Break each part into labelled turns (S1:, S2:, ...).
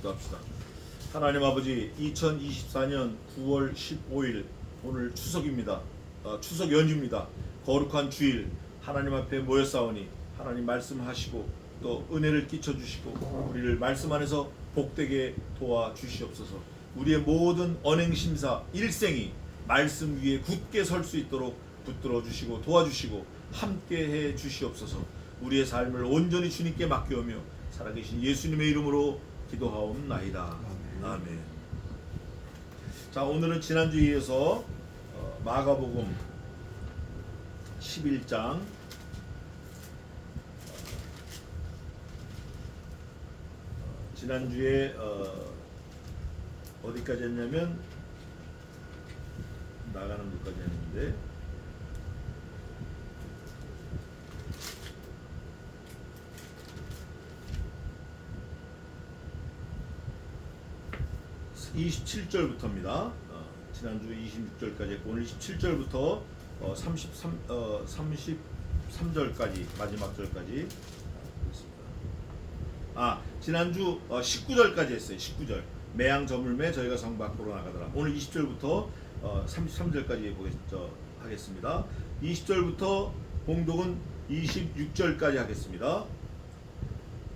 S1: 기도합시다. 하나님 아버지 2024년 9월 15일 오늘 추석입니다. 어, 추석 연휴입니다. 거룩한 주일 하나님 앞에 모였사오니 하나님 말씀하시고 또 은혜를 끼쳐 주시고 우리를 말씀 안에서 복되게 도와 주시옵소서. 우리의 모든 언행 심사 일생이 말씀 위에 굳게 설 수 있도록 붙들어 주시고 도와주시고 함께 해 주시옵소서. 우리의 삶을 온전히 주님께 맡겨오며 살아계신 예수님의 이름으로 기도하옵나이다. 아멘. 자 오늘은 지난주에 이어서 어, 마가복음 11장 지난주에 어, 어디까지 했냐면 나가는 것까지 했는데 (27절부터입니다) 어, 지난주 26절까지 했고 오늘 27절부터 어, 33 어, 33절까지 마지막 절까지 했습니다. 아 지난주 어, 19절까지 했어요. 19절 매양 저물매 저희가 성 밖으로 나가더라. 오늘 20절부터 어, 33절까지 보겠죠 하겠습니다. 20절부터 봉독은 26절까지 하겠습니다.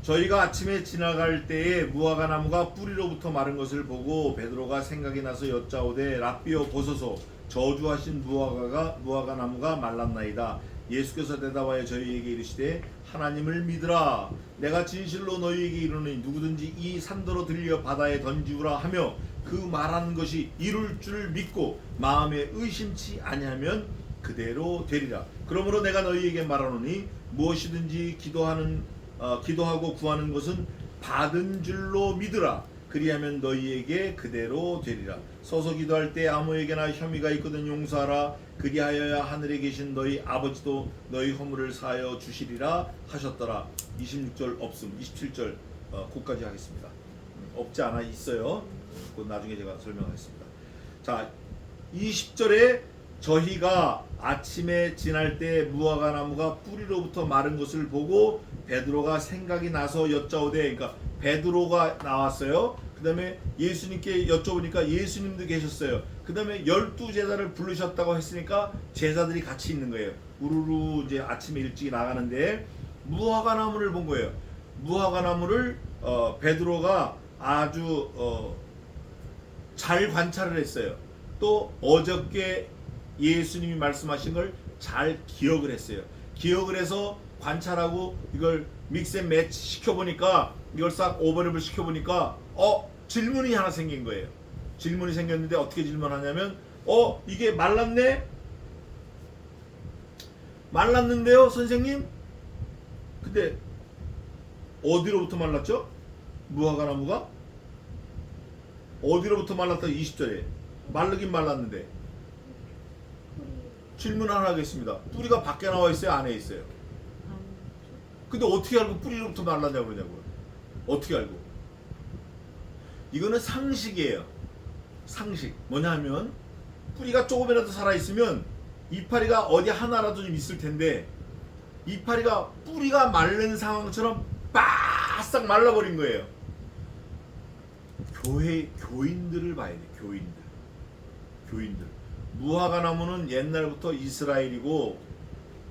S1: 저희가 아침에 지나갈 때에 무화과 나무가 뿌리로부터 마른 것을 보고 베드로가 생각이 나서 여짜오되 랍비어 보소서 저주하신 무화과가 무화과 나무가 말랐나이다. 예수께서 대답하여 저희에게 이르시되 하나님을 믿으라 내가 진실로 너희에게 이르노니 누구든지 이 산더러 들려 바다에 던지우라 하며 그 말한 것이 이룰 줄 믿고 마음에 의심치 아니하면 그대로 되리라 그러므로 내가 너희에게 말하노니 무엇이든지 기도하는 어, 기도하고 구하는 것은 받은 줄로 믿으라. 그리하면 너희에게 그대로 되리라. 서서 기도할 때 아무에게나 혐의가 있거든 용서하라. 그리하여야 하늘에 계신 너희 아버지도 너희 허물을 사하여 주시리라 하셨더라. 26절 없음. 27절 어, 고까지 하겠습니다. 음, 없지 않아 있어요. 그 나중에 제가 설명하겠습니다. 자, 20절에 저희가 아침에 지날 때 무화과 나무가 뿌리로부터 마른 것을 보고 베드로가 생각이 나서 여짜오되 그러니까 베드로가 나왔어요. 그다음에 예수님께 여쭤보니까 예수님도 계셨어요. 그다음에 열두 제자를 부르셨다고 했으니까 제자들이 같이 있는 거예요. 우르르 이제 아침에 일찍 나가는데 무화과 나무를 본 거예요. 무화과 나무를 어, 베드로가 아주 어, 잘 관찰을 했어요. 또 어저께 예수님이 말씀하신 걸 잘 기억을 했어요. 기억을 해서 관찰하고 이걸 믹스 앤 매치 시켜보니까 이걸 싹 오버랩을 시켜보니까 어 질문이 하나 생긴 거예요. 질문이 생겼는데 어떻게 질문하냐면 어 이게 말랐네? 말랐는데요 선생님? 근데 어디로부터 말랐죠? 무화과 나무가? 어디로부터 말랐다 20절에 말르긴 말랐는데 질문 하나 하겠습니다. 뿌리가 밖에 나와 있어요? 안에 있어요? 근데 어떻게 알고 뿌리로부터 말랐냐고 그러냐고요. 어떻게 알고? 이거는 상식이에요. 상식. 뭐냐 하면 뿌리가 조금이라도 살아있으면 이파리가 어디 하나라도 좀 있을 텐데 이파리가 뿌리가 마른 상황처럼 바싹 말라버린 거예요. 교회 교인들을 봐야 돼. 교인들. 교인들. 무화과 나무는 옛날부터 이스라엘이고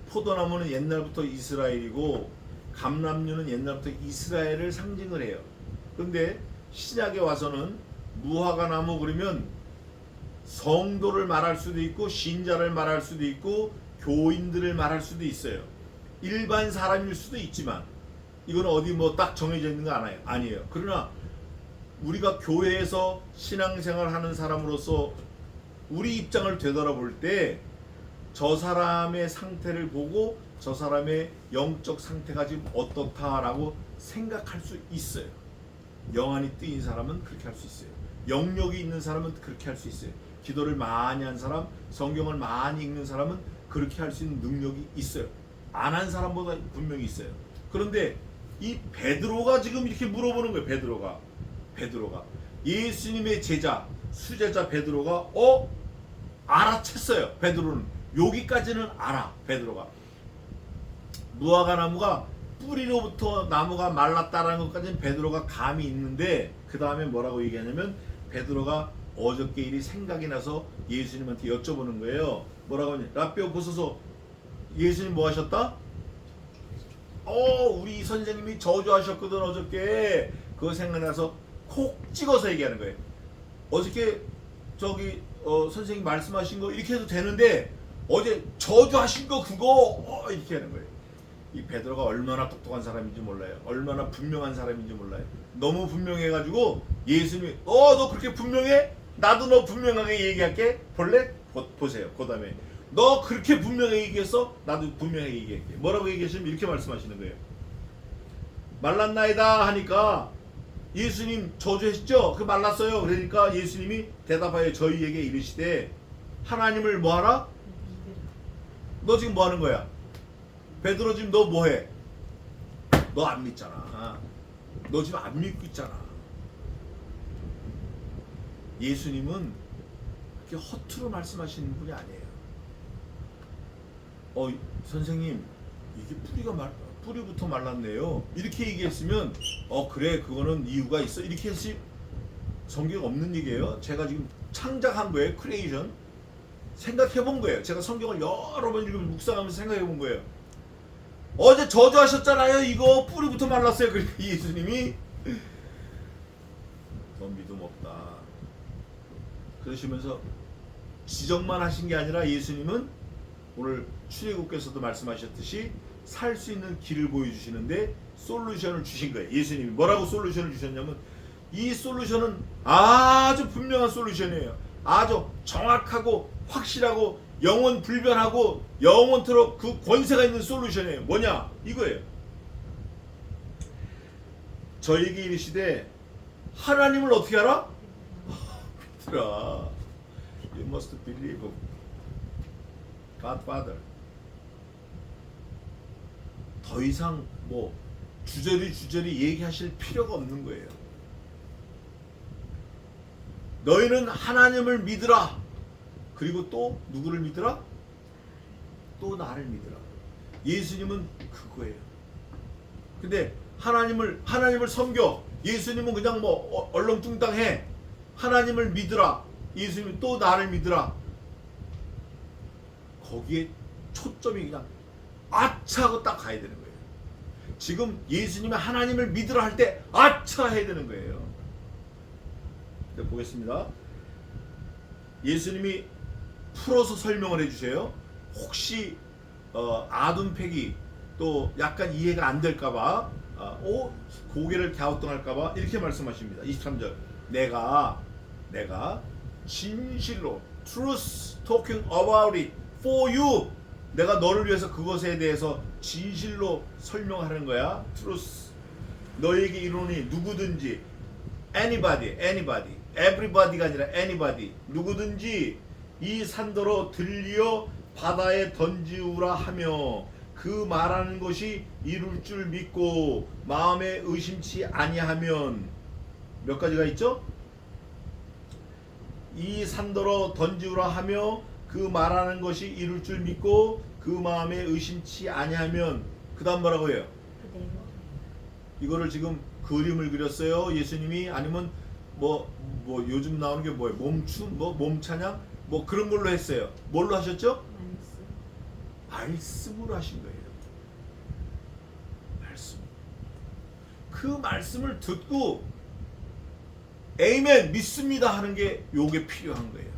S1: 포도나무는 옛날부터 이스라엘이고 감람류는 옛날부터 이스라엘을 상징을 해요. 그런데 신약에 와서는 무화과 나무 그러면 성도를 말할 수도 있고 신자를 말할 수도 있고 교인들을 말할 수도 있어요. 일반 사람일 수도 있지만 이건 어디 뭐 딱 정해져 있는 거 아니에요. 아니에요. 그러나 우리가 교회에서 신앙생활 하는 사람으로서 우리 입장을 되돌아볼 때 저 사람의 상태를 보고 저 사람의 영적 상태가 지금 어떻다라고 생각할 수 있어요. 영안이 뜨인 사람은 그렇게 할 수 있어요. 영역이 있는 사람은 그렇게 할 수 있어요. 기도를 많이 한 사람, 성경을 많이 읽는 사람은 그렇게 할 수 있는 능력이 있어요. 안 한 사람보다 분명히 있어요. 그런데 이 베드로가 지금 이렇게 물어보는 거예요. 베드로가 베드로가 예수님의 제자 수제자 베드로가 어 알아챘어요. 베드로는 여기까지는 알아. 베드로가 무화과 나무가 뿌리로부터 나무가 말랐다라는 것까지는 베드로가 감이 있는데 그 다음에 뭐라고 얘기하냐면 베드로가 어저께 일이 생각이 나서 예수님한테 여쭤보는 거예요. 뭐라고 하냐? 라뼈 부서서 예수님 뭐 하셨다? 어, 우리 선생님이 저주하셨거든 어저께. 그거 생각나서 콕 찍어서 얘기하는 거예요. 어저께 저기 어, 선생님 말씀하신 거 이렇게 해도 되는데 어제 저주하신 거 그거 어, 이렇게 하는 거예요. 이 베드로가 얼마나 똑똑한 사람인지 몰라요. 얼마나 분명한 사람인지 몰라요. 너무 분명해가지고 예수님이 어 너 그렇게 분명해? 나도 너 분명하게 얘기할게. 볼래? 보, 보세요. 그 다음에 너 그렇게 분명하게 얘기했어? 나도 분명하게 얘기할게. 뭐라고 얘기하시면 이렇게 말씀하시는 거예요. 말랐나이다 하니까 예수님 저주했죠? 그 말랐어요. 그러니까 예수님이 대답하여 저희에게 이르시되 하나님을 뭐하라? 너 지금 뭐 하는 거야? 베드로 지금 너 뭐해? 너 안 믿잖아. 너 지금 안 믿고 있잖아. 예수님은 그렇게 허투루 말씀하시는 분이 아니에요. 어 선생님 이게 뿌리가 말 뿌리부터 말랐네요. 이렇게 얘기했으면 어 그래 그거는 이유가 있어 이렇게 했을 성경 없는 얘기예요. 제가 지금 창작한 거예요. 크리에이션 생각해 본 거예요. 제가 성경을 여러 번 읽으면서 묵상하면서 생각해 본 거예요. 어제 저주하셨잖아요. 이거 뿌리부터 말랐어요. 그러니까 예수님이 너 믿음 없다. 그러시면서 지적만 하신 게 아니라 예수님은 오늘 출애굽께서도 말씀하셨듯이 살 수 있는 길을 보여주시는데 솔루션을 주신 거예요. 예수님이 뭐라고 솔루션을 주셨냐면 이 솔루션은 아주 분명한 솔루션이에요. 아주 정확하고 확실하고 영원 불변하고 영원토록 그 권세가 있는 솔루션이에요. 뭐냐? 이거예요. 저에게 이르시되 하나님을 어떻게 알아? 얘들아, you must believe God Father. 더 이상 뭐 주저리 주저리 얘기하실 필요가 없는 거예요. 너희는 하나님을 믿으라. 그리고 또 누구를 믿으라? 또 나를 믿으라. 예수님은 그거예요. 근데 하나님을 하나님을 섬겨. 예수님은 그냥 뭐 어- 얼렁뚱땅해. 하나님을 믿으라. 예수님은 또 나를 믿으라. 거기에 초점이 그냥 아차 하고 딱 가야 되는 거예요. 지금 예수님이 하나님을 믿으라 할 때 아차 해야 되는 거예요. 네, 보겠습니다. 예수님이 풀어서 설명을 해주세요. 혹시 어, 아둔팩이 또 약간 이해가 안 될까봐 어, 어, 고개를 갸우뚱할까봐 이렇게 말씀하십니다. 23절 내가 내가 진실로 truth talking about it for you 내가 너를 위해서 그것에 대해서 진실로 설명하는 거야. truth 너에게 이르노니 누구든지 anybody, anybody, everybody가 아니라 anybody 누구든지 이 산더러 들리어 바다에 던지우라 하며 그 말하는 것이 이룰 줄 믿고 마음에 의심치 아니하면 몇 가지가 있죠? 이 산더러 던지우라 하며 그 말하는 것이 이룰 줄 믿고 그 마음에 의심치 아니하면 그 다음 뭐라고 해요? 이거를 지금 그림을 그렸어요. 예수님이 아니면 뭐뭐 요즘 나오는 게 뭐예요? 몸춤 뭐 몸찬양 뭐 그런 걸로 했어요. 뭘로 하셨죠?
S2: 말씀
S1: 말씀 으로 하신 거예요. 말씀. 그 말씀을 듣고 에이멘 믿습니다 하는 게 요게 필요한 거예요.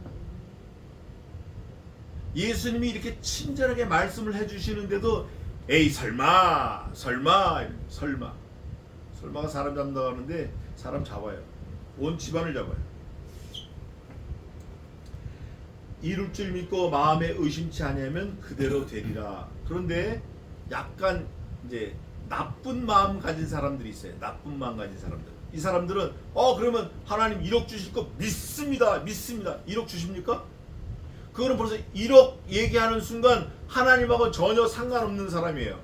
S1: 예수님이 이렇게 친절하게 말씀을 해주시는데도 에이 설마 설마 설마 설마가 사람 잡는다고 하는데 사람 잡아요. 온 집안을 잡아요. 이룰 줄 믿고 마음에 의심치 아니하면 그대로 되리라. 그런데 약간 이제 나쁜 마음 가진 사람들이 있어요. 나쁜 마음 가진 사람들. 이 사람들은 어 그러면 하나님 1억 주실 거 믿습니다. 믿습니다. 1억 주십니까? 그거는 벌써 1억 얘기하는 순간 하나님하고 전혀 상관없는 사람이에요.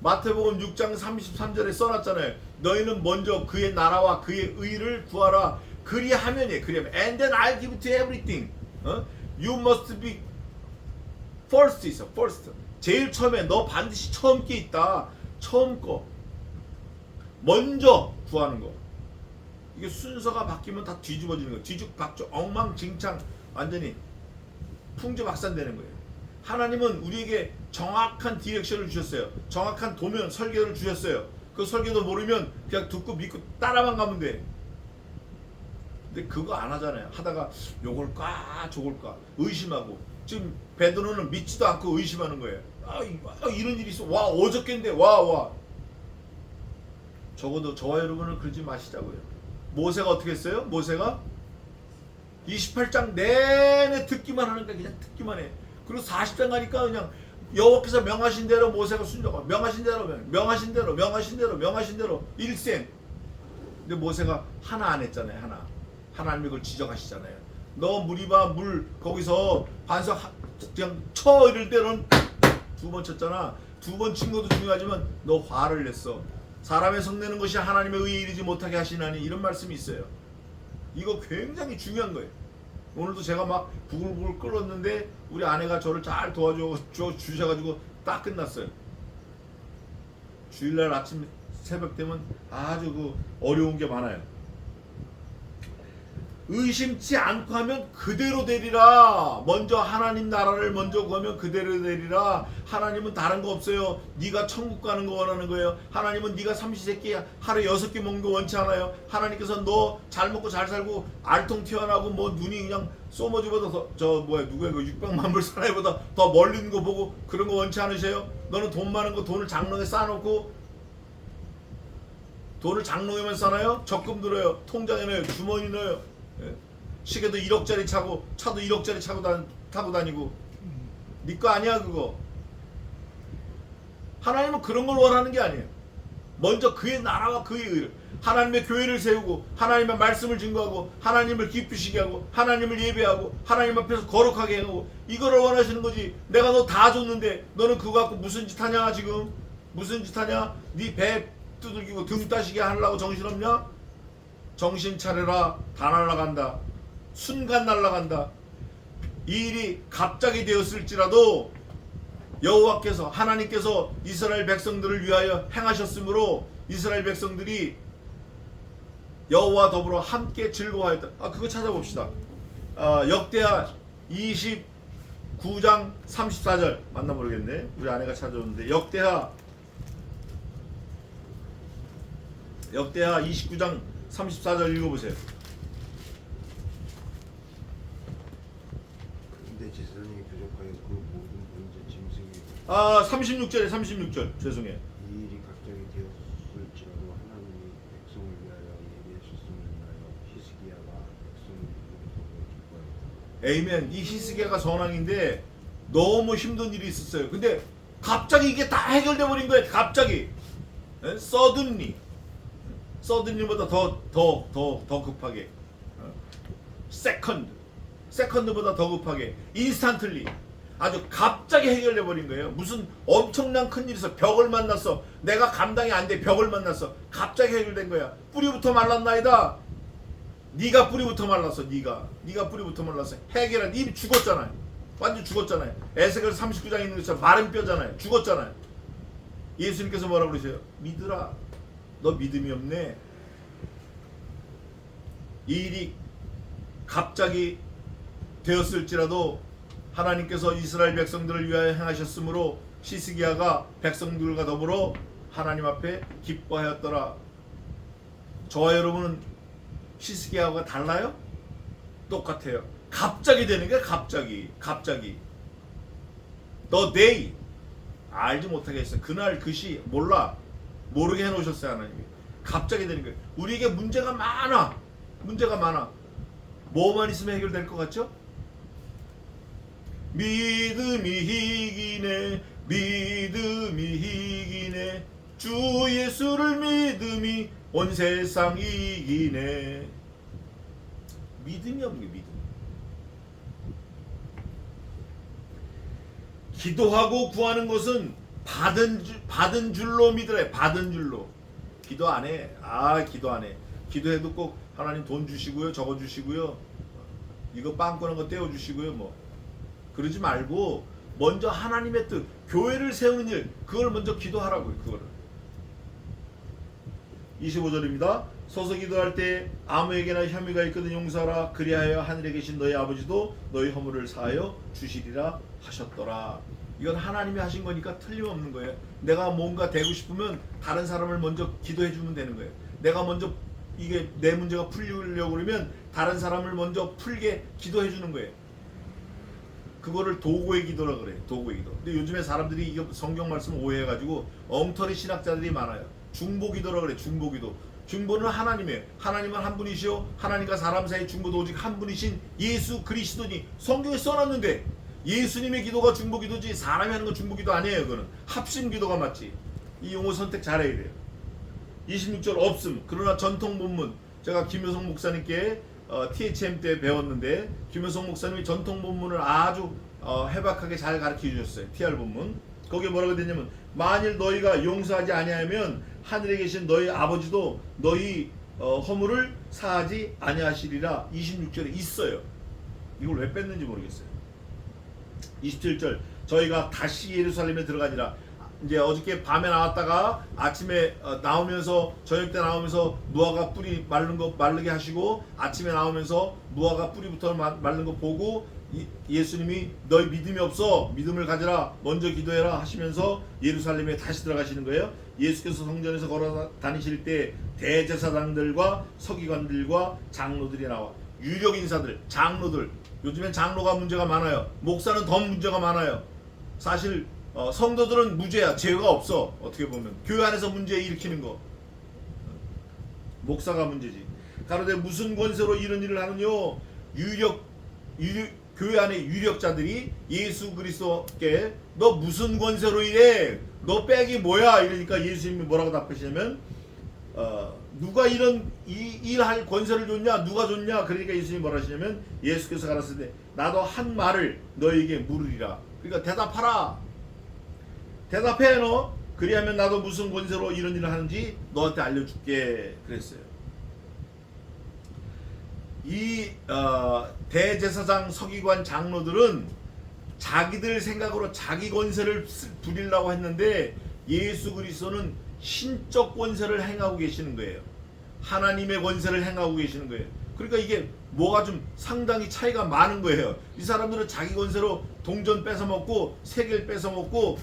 S1: 마태복음 6장 33절에 써놨잖아요. 너희는 먼저 그의 나라와 그의 의를 구하라. 그리하면이 그리하면 and then I'll give to everything. 어? You must be first 있어. first. 제일 처음에 너 반드시 처음 게 있다. 처음 거. 먼저 구하는 거. 이게 순서가 바뀌면 다 뒤집어지는 거예요. 뒤죽박죽 엉망진창 완전히 풍지박산되는 거예요. 하나님은 우리에게 정확한 디렉션을 주셨어요. 정확한 도면 설계를 주셨어요. 그 설계도 모르면 그냥 듣고 믿고 따라만 가면 돼. 근데 그거 안 하잖아요. 하다가 요걸까 저걸까 의심하고 지금 베드로는 믿지도 않고 의심하는 거예요. 아, 이- 아, 이런 일이 있어. 와 어저께인데 와 와. 적어도 저와 여러분은 그러지 마시자고요. 모세가 어떻게 했어요? 모세가 28장 내내 듣기만 하는 거야. 그냥 듣기만 해. 그리고 40장 가니까 그냥 여호와께서 명하신 대로 모세가 순종하고 명하신 대로 명- 명하신 대로 명하신 대로 명하신 대로 일생. 근데 모세가 하나 안 했잖아요. 하나. 하나님이 그걸 지적하시잖아요. 너 무리바 물 거기서 반석 하- 그냥 쳐 이럴 때는 두 번 쳤잖아. 두 번 친 것도 중요하지만 너 화를 냈어. 사람의 성내는 것이 하나님의 의에 이르지 못하게 하시나니 이런 말씀이 있어요. 이거 굉장히 중요한 거예요. 오늘도 제가 막 부글부글 끓었는데 우리 아내가 저를 잘 도와줘 줘- 주셔가지고 딱 끝났어요. 주일날 아침 새벽 되면 아주 그 어려운 게 많아요. 의심치 않고 하면 그대로 되리라. 먼저 하나님 나라를 먼저 구하면 그대로 되리라. 하나님은 다른 거 없어요. 네가 천국 가는 거 원하는 거예요. 하나님은 네가 삼시세끼 하루에 여섯 개 먹는 거 원치 않아요. 하나님께서 너 잘 먹고 잘 살고 알통 튀어나고 뭐 눈이 그냥 소머지보다 더 저 뭐야 누구야 그 600만 불 사나이보다 더 멀리 있는 거 보고 그런 거 원치 않으세요? 너는 돈 많은 거 돈을 장롱에 쌓아놓고 돈을 장롱에만 싸나요? 적금 들어요. 통장에 넣어요. 주머니 넣어요. 예. 시계도 1억짜리 차고 차도 1억짜리 차고 다, 타고 다니고 네거 아니야 그거. 하나님은 그런 걸 원하는 게 아니에요. 먼저 그의 나라와 그의 의를 하나님의 교회를 세우고 하나님의 말씀을 증거하고 하나님을 기쁘시게 하고 하나님을 예배하고 하나님 앞에서 거룩하게 하고 이거를 원하시는 거지. 내가 너 다 줬는데 너는 그거 갖고 무슨 짓 하냐 지금? 무슨 짓 하냐? 네 배 두들기고 등 따시게 하려고 정신없냐? 정신 차려라. 다 날아간다. 순간 날아간다. 이 일이 갑자기 되었을지라도 여호와께서 하나님께서 이스라엘 백성들을 위하여 행하셨으므로 이스라엘 백성들이 여호와 더불어 함께 즐거워하였다. 아 그거 찾아봅시다. 아, 역대하 29장 34절 맞나 모르겠네. 우리 아내가 찾아줬는데 역대하 역대하 29장 34절 읽어보세요.
S2: 근데 재산이 부족하여 그 모든 번제 짐승이
S1: 아 36절에 36절 죄송해요.
S2: 이 일이 갑자기 되었을지라도 하나님이 백성을 위하여 예비하셨음을 인하여 히스기야가 백성을 이루고 기뻐하였다.
S1: 에이멘. 이 히스기야가 전왕인데 너무 힘든 일이 있었어요. 근데 갑자기 이게 다 해결돼 버린 거예요. 갑자기. 서든리. 서든리보다 더 더 더 더 급하게. 세컨드. 세컨드보다 더 급하게. 인스탄틀리. 아주 갑자기 해결돼 버린 거예요. 무슨 엄청난 큰 일에서 벽을 만났어. 내가 감당이 안 돼. 벽을 만났어. 갑자기 해결된 거야. 뿌리부터 말랐나이다. 네가 뿌리부터 말랐어. 네가 네가 뿌리부터 말랐어. 해결한 이미 죽었잖아요. 완전 죽었잖아요. 에스겔 39장에 있는 것처럼 마른 뼈잖아요. 죽었잖아요. 예수님께서 뭐라 그러세요? 믿으라. 너 믿음이 없네. 이 일이 갑자기 되었을지라도 하나님께서 이스라엘 백성들을 위하여 행하셨으므로 시스기야가 백성들과 더불어 하나님 앞에 기뻐하였더라. 저와 여러분은 시스기야가 달라요? 똑같아요. 갑자기 되는 게 갑자기, 갑자기. The day 알지 못하게 했어요. 그날 그시 몰라 모르게 해놓으셨어요 하나님이. 갑자기 되는 거예요. 우리에게 문제가 많아. 문제가 많아. 뭐만 있으면 해결될 것 같죠? 믿음이 이기네 믿음이 이기네 주 예수를 믿음이 온 세상 이기네 믿음이 없는 게 믿음 기도하고 구하는 것은 받은 줄, 받은 줄로 믿으래. 받은 줄로. 기도 안 해 아 기도 안 해. 기도해도 꼭 하나님 돈 주시고요 적어 주시고요. 이거 빵 꺼는 거 떼어 주시고요 뭐. 그러지 말고 먼저 하나님의 뜻 교회를 세우는 일 그걸 먼저 기도하라고요 그거를. 25절입니다. 서서 기도할 때 아무에게나 혐의가 있거든 용서하라. 그리하여 하늘에 계신 너희 아버지도 너희 허물을 사하여 주시리라 하셨더라 이건 하나님이 하신 거니까 틀림없는 거예요 내가 뭔가 되고 싶으면 다른 사람을 먼저 기도해 주면 되는 거예요 내가 먼저 이게 내 문제가 풀리려고 그러면 다른 사람을 먼저 풀게 기도해 주는 거예요 그거를 도구의 기도라 그래. 도구의 기도. 근데 요즘에 사람들이 이거 성경 말씀 오해해 가지고 엉터리 신학자들이 많아요. 중보 기도라 그래. 중보 기도. 중보는 하나님이에요. 하나님은 한 분이시요. 하나님과 사람 사이 중보도 오직 한 분이신 예수 그리스도니 성경에 써놨는데 예수님의 기도가 중보 기도지 사람이 하는 건 중보 기도 아니에요. 그거는 합심 기도가 맞지. 이 용어 선택 잘해야 돼요. 26절 없음. 그러나 전통 본문 제가 김효성 목사님께 어, THM 때 배웠는데 김효성 목사님이 전통 본문을 아주 어, 해박하게 잘 가르쳐 주셨어요. TR 본문. 거기에 뭐라고 되냐면 만일 너희가 용서하지 아니하면 하늘에 계신 너희 아버지도 너희 어, 허물을 사하지 아니하시리라 26절에 있어요. 이걸 왜 뺐는지 모르겠어요. 27절. 저희가 다시 예루살렘에 들어가니라. 이제 어저께 밤에 나왔다가 아침에 어, 나오면서 저녁 때 나오면서 무화과 뿌리 마른 거 마르게 하시고 아침에 나오면서 무화과 뿌리부터 마- 마른 거 보고 이- 예수님이 너희 믿음이 없어. 믿음을 가져라. 먼저 기도해라. 하시면서 예루살렘에 다시 들어가시는 거예요. 예수께서 성전에서 걸어 다니실 때 대제사장들과 서기관들과 장로들이 나와. 유력 인사들 장로들 요즘엔 장로가 문제가 많아요. 목사는 더 문제가 많아요. 사실 어, 성도들은 무죄야. 죄가 없어. 어떻게 보면. 교회 안에서 문제 일으키는 거. 목사가 문제지. 가로되 무슨 권세로 이런 일을 하느뇨? 유력 유, 교회 안에 유력자들이 예수 그리스도께 너 무슨 권세로 이래? 너 백이 뭐야? 이러니까 예수님이 뭐라고 답하시냐면 어, 누가 이런 이 일할 권세를 줬냐 누가 줬냐 그러니까 예수님이 뭐라 하시냐면 예수께서 가라사대 때 나도 한 말을 너에게 물으리라. 그러니까 대답하라. 대답해 너. 그리하면 나도 무슨 권세로 이런 일을 하는지 너한테 알려줄게. 그랬어요. 이 어, 대제사장 서기관 장로들은 자기들 생각으로 자기 권세를 쓰- 부리려고 했는데 예수 그리스도는 신적 권세를 행하고 계시는 거예요. 하나님의 권세를 행하고 계시는 거예요. 그러니까 이게 뭐가 좀 상당히 차이가 많은 거예요. 이 사람들은 자기 권세로 동전 뺏어 먹고 세계를 뺏어 먹고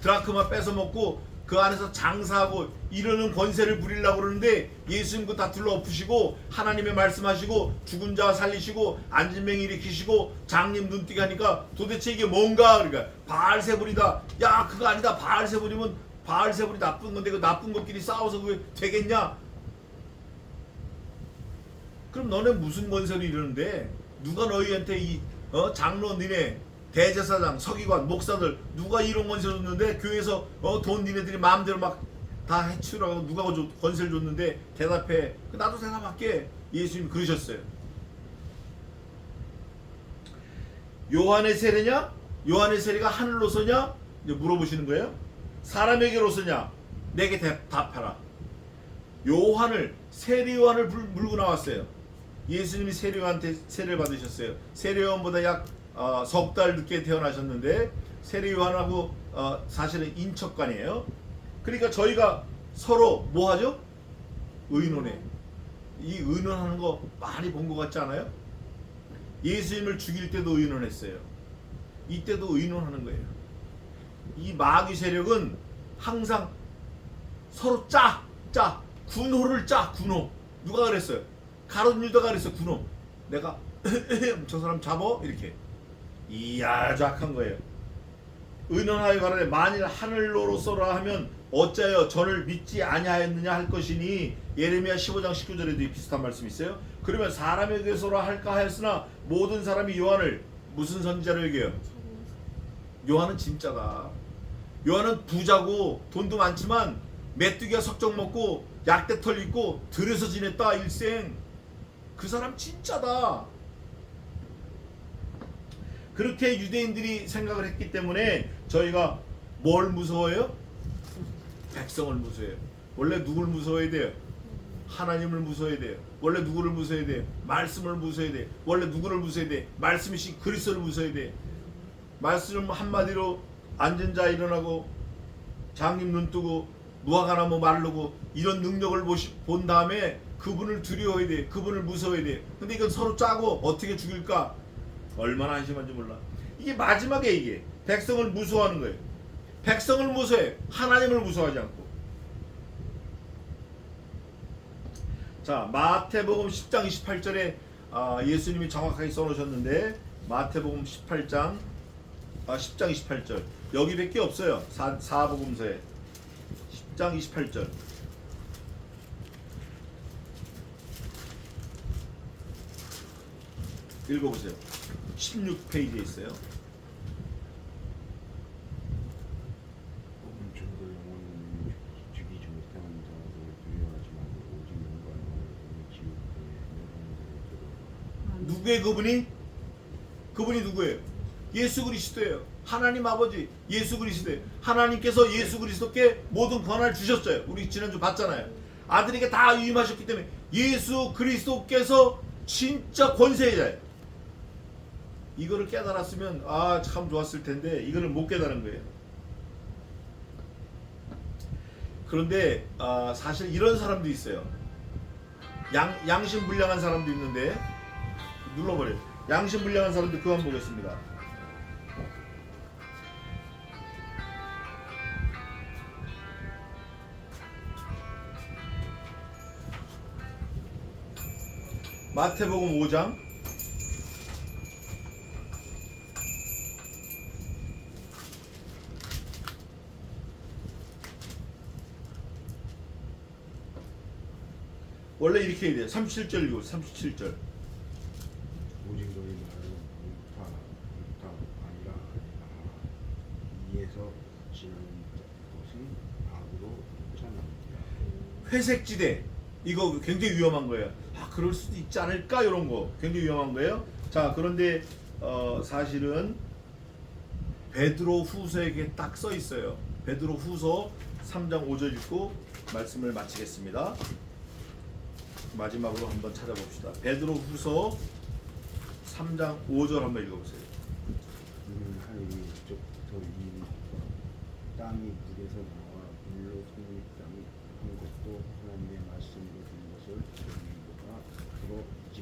S1: 드라크마 뺏어 먹고 그 안에서 장사하고 이러는 권세를 부리려고 그러는데 예수님 그거 다 둘러 엎으시고 하나님의 말씀하시고 죽은 자 살리시고 앉은 맹 일으키시고 장님 눈뜨게 하니까 도대체 이게 뭔가 그러니까 바알세불이다 야 그거 아니다 바알세불이면 바알세불이 나쁜 건데 그 나쁜 것끼리 싸워서 그게 되겠냐? 그럼 너네 무슨 권세로 이러는데? 누가 너희한테 이 어, 장로 니네 대제사장 서기관 목사들 누가 이런 권세 줬는데 교회에서 어, 돈 니네들이 마음대로 막 다 해치우라고 누가 줘- 권세를 줬는데 대답해? 나도 대답할게. 예수님이 그러셨어요. 요한의 세례냐? 요한의 세례가 하늘로서냐? 물어보시는 거예요 사람에게로서냐 내게 대답하라 요한을 세례 요한을 불- 물고 나왔어요. 예수님이 세례 요한한테 세례를 받으셨어요. 세례 요한보다 약 어, 석달 늦게 태어나셨는데 세례 요한하고 어, 사실은 인척관이에요. 그러니까 저희가 서로 뭐 하죠? 의논해. 이 의논하는 거 많이 본 것 같지 않아요? 예수님을 죽일 때도 의논했어요. 이때도 의논하는 거예요. 이 마귀 세력은 항상 서로 짜, 짜, 군호를 짜, 군호. 누가 그랬어요? 가론 유다가 그랬어, 군호. 내가 저 사람 잡어 이렇게. 이야, 악한 거예요. 의논하여 가라되 만일 하늘로로서라 하면 어찌하여 저를 믿지 아니하였느냐 할 것이니 예레미야 15장 19절에도 이 비슷한 말씀이 있어요. 그러면 사람에게서라 할까 하였으나 모든 사람이 요한을 무슨 선지자로 얘기해요? 요한은 진짜다. 요한은 부자고 돈도 많지만 메뚜기가 석정 먹고 약대털 입고 들에서 지냈다 일생. 그 사람 진짜다. 그렇게 유대인들이 생각을 했기 때문에 저희가 뭘 무서워해요? 백성을 무서워해요. 원래 누굴 무서워해야 돼요? 하나님을 무서워해야 돼요. 원래 누구를 무서워해야 돼요? 말씀을 무서워해야 돼요. 원래 누구를 무서워해야 돼요? 말씀이신 그리스도를 무서워해야 돼요. 말씀 한마디로 앉은 자 일어나고 장님 눈 뜨고 무화과 나무 마르고 이런 능력을 보시, 본 다음에 그분을 두려워해야 돼. 그분을 무서워해야 돼. 근데 이건 서로 짜고 어떻게 죽일까? 얼마나 한심한지 몰라. 이게 마지막에 이게 백성을 무서워하는 거예요. 백성을 무서워해. 하나님을 무서워하지 않고. 자, 마태복음 10장 28절에 아, 예수님이 정확하게 써놓으셨는데 마태복음 18장 아, 10장 28절 여기밖에 없어요. 사, 사복음서에 10장 28절 읽어보세요. 16페이지에 있어요. 누구의 그분이? 그분이 누구예요? 예수 그리스도예요. 하나님 아버지 예수 그리스도예요. 하나님께서 예수 그리스도께 모든 권한을 주셨어요. 우리 지난주 봤잖아요. 아들에게 다 위임하셨기 때문에 예수 그리스도께서 진짜 권세자예요. 이거를 깨달았으면 아 참 좋았을 텐데 이거를 못 깨달은 거예요. 그런데 아, 사실 이런 사람도 있어요. 양 양심 불량한 사람도 있는데 눌러버려. 요 양심 불량한 사람들 그만 보겠습니다. 마태복음 5장 원래 이렇게 해야 돼요. 37절 이고 37절.
S2: 오직 너희 말은 옳다 옳다 아니라 아니라 이에서 지나는 것은 악으로 쫓아납니다
S1: 회색 지대 이거 굉장히 위험한 거예요. 아 그럴 수도 있지 않을까 이런 거 굉장히 위험한 거예요. 자 그런데 어, 사실은 베드로 후서에게 딱 써 있어요. 베드로 후서 3장 5절 읽고 말씀을 마치겠습니다. 마지막으로 한번 찾아봅시다. 베드로 후서 3장 5절 한번 읽어보세요.
S2: 이는 하늘이 그쪽부터 이 땅이 물에서 나와 물로 성립한 것도 하나님의 말씀으로 된 것을 저희가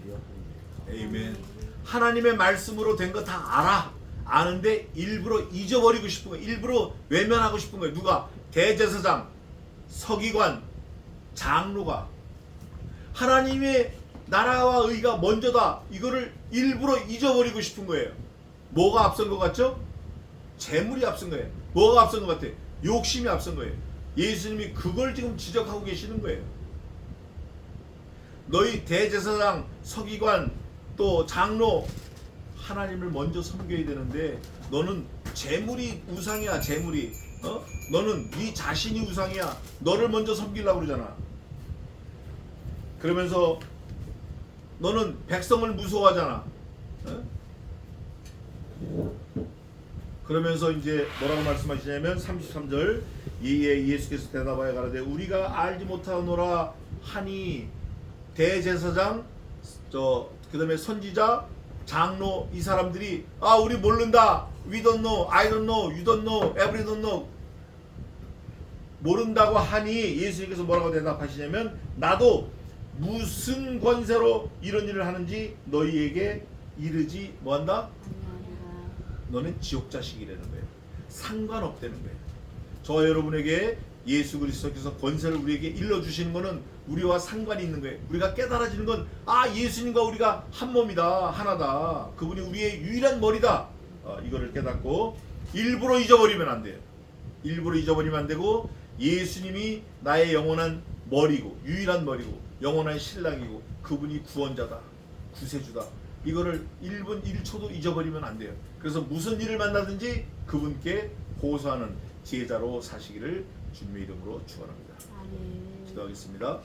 S2: 합니다.
S1: 에이멘. 하나님의 말씀으로 된 거 다 알아. 아는데 일부러 잊어버리고 싶은 거야. 일부러 외면하고 싶은 거야. 누가? 대제사장, 서기관, 장로가 하나님의 나라와 의가 먼저다. 이거를 일부러 잊어버리고 싶은 거예요. 뭐가 앞선 것 같죠? 재물이 앞선 거예요. 뭐가 앞선 것 같아? 욕심이 앞선 거예요. 예수님이 그걸 지금 지적하고 계시는 거예요. 너희 대제사장, 서기관, 또 장로 하나님을 먼저 섬겨야 되는데 너는 재물이 우상이야 재물이 어? 너는 네 자신이 우상이야 너를 먼저 섬기려고 그러잖아 그러면서 너는 백성을 무서워하잖아 어? 그러면서 이제 뭐라고 말씀하시냐면 33절 이에 예수께서 대답하여 가라되 우리가 알지 못하노라 하니 대제사장 저 그다음에 선지자 장로 이 사람들이 아 우리 모른다. We don't know. I don't know. You don't know. Every don't know. 모른다고 하니 예수님께서 뭐라고 대답하시냐면 나도 무슨 권세로 이런 일을 하는지 너희에게 이르지 뭐한다? 너는 지옥 자식이라는 거예요. 상관없다는 거예요. 저 여러분에게 예수 그리스도께서 권세를 우리에게 일러 주시는 것은 우리와 상관이 있는 거예요. 우리가 깨달아지는 건 아 예수님과 우리가 한 몸이다 하나다. 그분이 우리의 유일한 머리다. 어, 이거를 깨닫고 일부러 잊어버리면 안 돼요. 일부러 잊어버리면 안 되고 예수님이 나의 영원한 머리고 유일한 머리고 영원한 신랑이고 그분이 구원자다. 구세주다. 이거를 1분 1초도 잊어버리면 안 돼요. 그래서 무슨 일을 만나든지 그분께 호소하는 제자로 사시기를 주님의 이름으로 축원합니다. 기도하겠습니다.